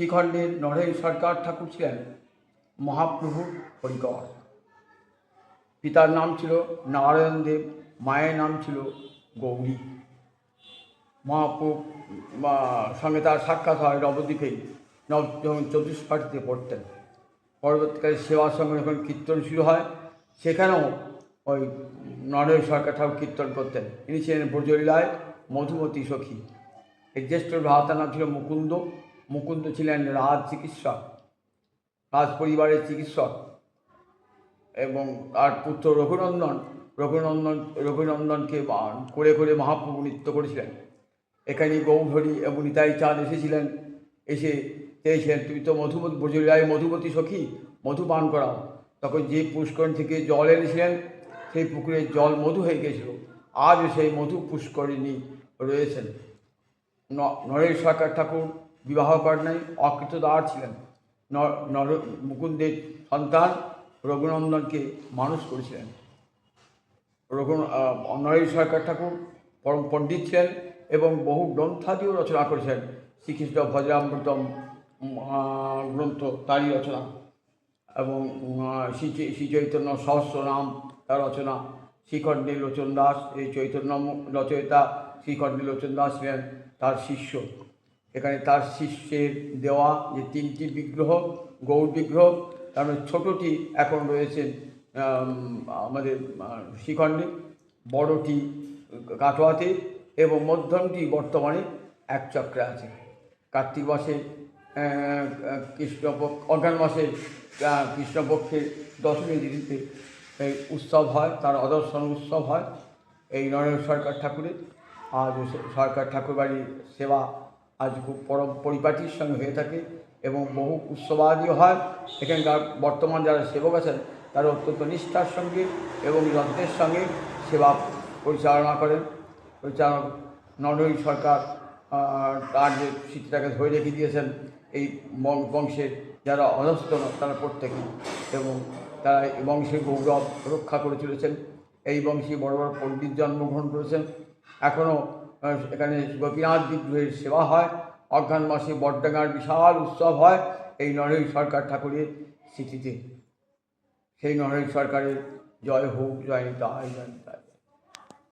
শ্রীখণ্ডের নরেন সরকার ঠাকুর ছিলেন মহাপ্রভুর হরিকর। পিতার নাম ছিল নারায়ণ দেব, মায়ের নাম ছিল গৌরী। মহাপ্রভু সঙ্গে তার সাক্ষাৎ হয় নবদ্বীপেই নব যখন চতুষ্পাটিতে পড়তেন। পরবর্তীকালে সেবার সঙ্গে যখন কীর্তন শুরু হয়, সেখানেও ওই নরেন সরকার ঠাকুর কীর্তন করতেন। ইনি ছিলেন ব্রজলীলায় মধুমতী সখী। এর জ্যেষ্ঠ ভ্রাতার নাম ছিল মুকুন্দ। মুকুন্দ ছিলেন রাজ চিকিৎসক, রাজ পরিবারের চিকিৎসক এবং তার পুত্র রঘুনন্দন রঘুনন্দন, রঘুনন্দনকে করে করে মহাপ্রভু নৃত্য করেছিলেন। এখানে গৌধরী এবং নিতাই চাঁদ এসেছিলেন, এসে চেয়েছিলেন, তুমি তো মধুমতি ব্রজরায় মধুমতি সখী, মধু পান করাও। তখন যে পুষ্করণ থেকে জল এনেছিলেন, সেই পুকুরের জল মধু হয়ে গিয়েছিল। আজও সেই মধু পুষ্করিণী রয়েছেন। নরেশ সরকার ঠাকুর বিবাহ করেন নাই অকৃতদার ছিলেন। নর মুকুন্দের সন্তান রঘুনন্দনকে মানুষ করেছিলেন। রঘু নরেশ সরকার ঠাকুর পরম পণ্ডিত ছিলেন এবং বহু গ্রন্থাদিও রচনা করেছেন। শ্রীকৃষ্ণ ভজরামৃতম গ্রন্থ তারই রচনা এবং শ্রী চৈতন্য সহস্র নাম তার রচনা। শ্রীখণ্ডী লোচন দাস এই চৈতন্য রচয়িতা শ্রীখণ্ডী লোচন দাস ছিলেন তার শিষ্য। এখানে তার শিষ্যের দেওয়া যে তিনটি বিগ্রহ গৌর বিগ্রহ তার ছোটোটি এখন রয়েছে আমাদের আহ, শ্রীখণ্ডে বড়টি কাটোয়াতে এবং মধ্যমটি বর্তমানে এক চক্রে আছে। কার্তিক মাসে কৃষ্ণপক্ষ অজ্ঞান মাসে কৃষ্ণপক্ষের দশমী তিথিতে এই উৎসব হয় তার অদর্শন উৎসব হয়। এই নরেন্দ্র সরকার ঠাকুরের সে- সরকার ঠাকুর বাড়ির সেবা আজ খুব পরিপাটির সঙ্গে হয়ে থাকে এবং বহু উৎসবাদিও হয়। এখানকার বর্তমান যারা সেবক আছেন, তারা অত্যন্ত নিষ্ঠার সঙ্গে এবং যত্নের সঙ্গে সেবা পরিচালনা করেন। পরিচালক নরহরি সরকার তার যে স্মৃতিটাকে ধরে রেখে দিয়েছেন, এই বংশের যারা অধস্থ তারা প্রত্যেকে এবং তারা এই বংশের গৌরব রক্ষা করে চলেছেন। এই বংশে বড় বড় পণ্ডিত জন্মগ্রহণ করেছেন। এখনও এখানে গোপীনাথ বিগ্রহের সেবা হয় অজ্ঞান মাসে বটডাঙ্গার বিশাল উৎসব হয়, এই নরেন সরকার ঠাকুরের স্মৃতিতে। সেই নরেন সরকারের জয় হোক, জয় তাই, জয় নিতাই